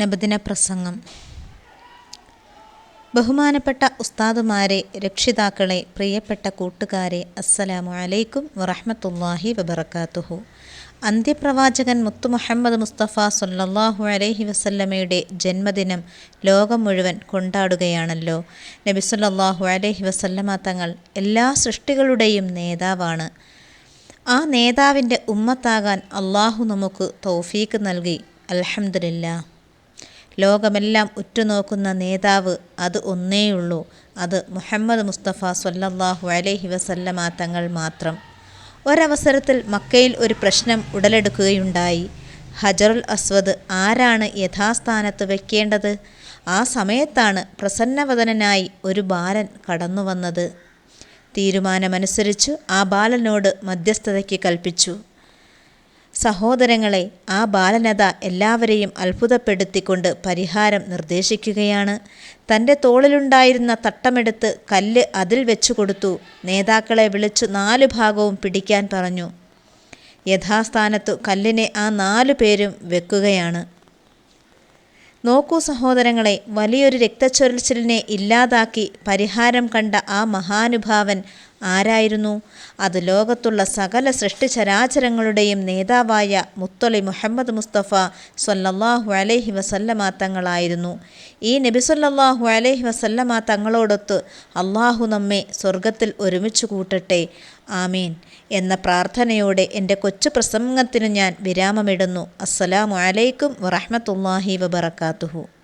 നബദിന പ്രസംഗം ബഹുമാനപ്പെട്ട ഉസ്താദുമാരെ രക്ഷിതാക്കളെ പ്രിയപ്പെട്ട കൂട്ടുകാരെ അസ്സലാമു അലൈക്കും വറഹമത്തല്ലാഹി വബർക്കാത്തുഹു അന്ത്യപ്രവാചകൻ മുത്തു മുഹമ്മദ് മുസ്തഫ സല്ലല്ലാഹു അലൈഹി വസല്ലമയുടെ ജന്മദിനം ലോകം മുഴുവൻ കൊണ്ടാടുകയാണല്ലോ. നബി സല്ലല്ലാഹു അലൈഹി വസല്ലമ തങ്ങൾ എല്ലാ സൃഷ്ടികളുടെയും നേതാവാണ്. ആ നേതാവിന്റെ ഉമ്മത്താകാൻ അള്ളാഹു നമുക്ക് തൗഫീക്ക് നൽകി. അൽഹംദുലില്ലാ ലോകമെല്ലാം ഉറ്റുനോക്കുന്ന നേതാവ് അത് ഒന്നേയുള്ളൂ. അത് മുഹമ്മദ് മുസ്തഫ സല്ലല്ലാഹു അലൈഹി വസല്ലമ തങ്ങൾ മാത്രം. ഒരവസരത്തിൽ മക്കയിൽ ഒരു പ്രശ്നം ഉടലെടുക്കുകയുണ്ടായി. ഹജറുൽ അസ്വദ് ആരാണ് യഥാസ്ഥാനത്ത് വെക്കേണ്ടത്? ആ സമയത്താണ് പ്രസന്നവദനനായി ഒരു ബാലൻ കടന്നു വന്നത് തീരുമാനമനുസരിച്ചു ആ ബാലനോട് മധ്യസ്ഥതയ്ക്ക് കൽപ്പിച്ചു. സഹോദരങ്ങളെ ആ ബാലനത എല്ലാവരെയും അത്ഭുതപ്പെടുത്തിക്കൊണ്ട് പരിഹാരം നിർദ്ദേശിക്കുകയാണ്. തന്റെ തോളിലുണ്ടായിരുന്ന തട്ടമെടുത്ത് കല്ല് അതിൽ വെച്ചു കൊടുത്തു. നേതാക്കളെ വിളിച്ചു നാലു ഭാഗവും പിടിക്കാൻ പറഞ്ഞു. യഥാസ്ഥാനത്തു കല്ലിനെ ആ നാലു പേരും വെക്കുകയാണ്. നോക്കൂ സഹോദരങ്ങളെ വലിയൊരു രക്തച്ചൊരിച്ചിലിനെ ഇല്ലാതാക്കി പരിഹാരം കണ്ട ആ മഹാനുഭാവൻ ആരായിരുന്നു? അത് ലോകത്തുള്ള സകല സൃഷ്ടിചരാചരങ്ങളുടെയും നേതാവായ മുത്തലി മുഹമ്മദ് മുസ്തഫ സൊല്ലാഹു അലൈഹി വസല്ലമ തങ്ങളായിരുന്നു. ഈ നബി സൊല്ലാഹു അലൈഹി വസല്ലമ തങ്ങളോടൊത്ത് അള്ളാഹു നമ്മെ സ്വർഗത്തിൽ ഒരുമിച്ച് കൂട്ടട്ടെ. ആമീൻ. എന്ന പ്രാർത്ഥനയോടെ എന്റെ കൊച്ചു പ്രസംഗത്തിന് ഞാൻ വിരാമമിടുന്നു. അസ്സലാമു അലൈക്കും വറഹ്മത്തുള്ളാഹി വബറകാതുഹു.